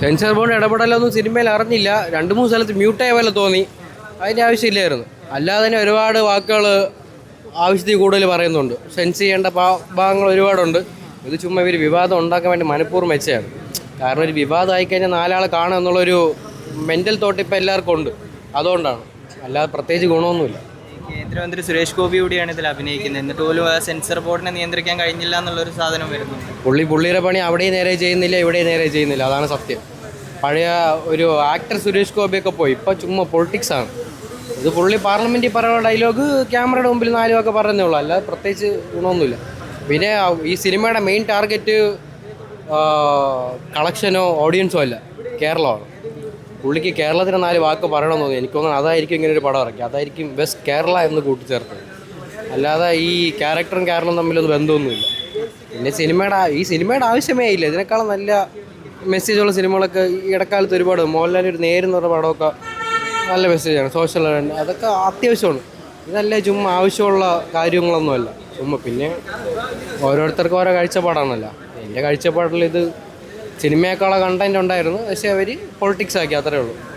Censor board ഇടപെടലൊന്നും സിനിമയിൽ അറിഞ്ഞില്ല. രണ്ട് മൂന്ന് സ്ഥലത്ത് മ്യൂട്ടായ പോലെ തോന്നി. അതിന്റെ ആവശ്യമില്ലായിരുന്നു. അല്ലാതെ തന്നെ ഒരുപാട് വാക്കുകൾ ആവശ്യത്തിൽ കൂടുതൽ പറയുന്നുണ്ട്. സെൻസ് ചെയ്യേണ്ട ഭാഗങ്ങൾ ഒരുപാടുണ്ട്. ഇത് ചുമ്മാ ഇവർ വിവാദം ഉണ്ടാക്കാൻ വേണ്ടി മനഃപൂർവം വെച്ചതാണ്. കാരണം ഒരു വിവാദം ആയിക്കഴിഞ്ഞാൽ നാലാളെ കാണുക എന്നുള്ളൊരു മെന്റൽ തോട്ട് ഇപ്പോൾ എല്ലാവർക്കും ഉണ്ട്. അതുകൊണ്ടാണ്. അല്ലാതെ പ്രത്യേകിച്ച് ഗുണമൊന്നുമില്ല. കേന്ദ്രമന്ത്രി സുരേഷ് ഗോപി കൂടിയാണ് ഇതിൽ അഭിനയിക്കുന്നത്. എന്നിട്ട് പോലും ആ സെൻസർ ബോർഡിനെ നിയന്ത്രിക്കാൻ കഴിഞ്ഞില്ല എന്നുള്ളൊരു സാധനം വരുന്നുണ്ട്. പുള്ളി പുള്ളിയുടെ പണി അവിടെയും നേരെ ചെയ്യുന്നില്ല ഇവിടെയും നേരെ ചെയ്യുന്നില്ല. അതാണ് സത്യം. പഴയ ഒരു ആക്ടർ സുരേഷ് ഗോപിയൊക്കെ പോയി. ഇപ്പൊ ചുമ്മാ പൊളിറ്റിക്സ് ആണ്. ഇത് പുള്ളി പാർലമെന്റിൽ പറയുന്ന ഡയലോഗ് ക്യാമറയുടെ മുമ്പിൽ നാലും ഒക്കെ പറയുന്നേ ഉള്ളൂ. അല്ലാതെ പ്രത്യേകിച്ച് ഗുണമൊന്നുമില്ല. പിന്നെ ഈ സിനിമയുടെ മെയിൻ ടാർഗറ്റ് കളക്ഷനോ ഓഡിയൻസോ അല്ല കേരളമാണ്. പുള്ളിക്ക് കേരളത്തിന് നാല് വാക്ക് പറയണമെന്ന് തോന്നി എനിക്ക് തോന്നുന്നു അതായിരിക്കും ഇങ്ങനെ ഒരു പടം ഇറക്കി. അതായിരിക്കും ബെസ്റ്റ് കേരള എന്ന് കൂട്ടിച്ചേർത്തത്. അല്ലാതെ ഈ ക്യാരക്ടറും കേരളം തമ്മിലൊന്നും ബന്ധമൊന്നുമില്ല. പിന്നെ സിനിമയുടെ ഈ സിനിമയുടെ ആവശ്യമേ ഇല്ല. ഇതിനേക്കാളും നല്ല മെസ്സേജുള്ള സിനിമകളൊക്കെ ഈ ഇടക്കാലത്ത് ഒരുപാട് മോഹൻലാലിന്റെ ഒരു നേരെന്ന് പറഞ്ഞ പടമൊക്കെ നല്ല മെസ്സേജാണ് സോഷ്യൽ അതൊക്കെ അത്യാവശ്യമാണ്. ഇതല്ല ചുമ്മാ ആവശ്യമുള്ള കാര്യങ്ങളൊന്നുമല്ല. ചുമ്മാ പിന്നെ ഓരോരുത്തർക്കും ഓരോ കാഴ്ചപ്പാടാണല്ലോ. എന്റെ കാഴ്ചപ്പാടിൽ ഇത് സിനിമയേക്കാളെ കണ്ടന്റ് ഉണ്ടായിരുന്നു. പക്ഷേ അവർ പൊളിറ്റിക്സ് ആക്കി അത്രേ ഉള്ളൂ.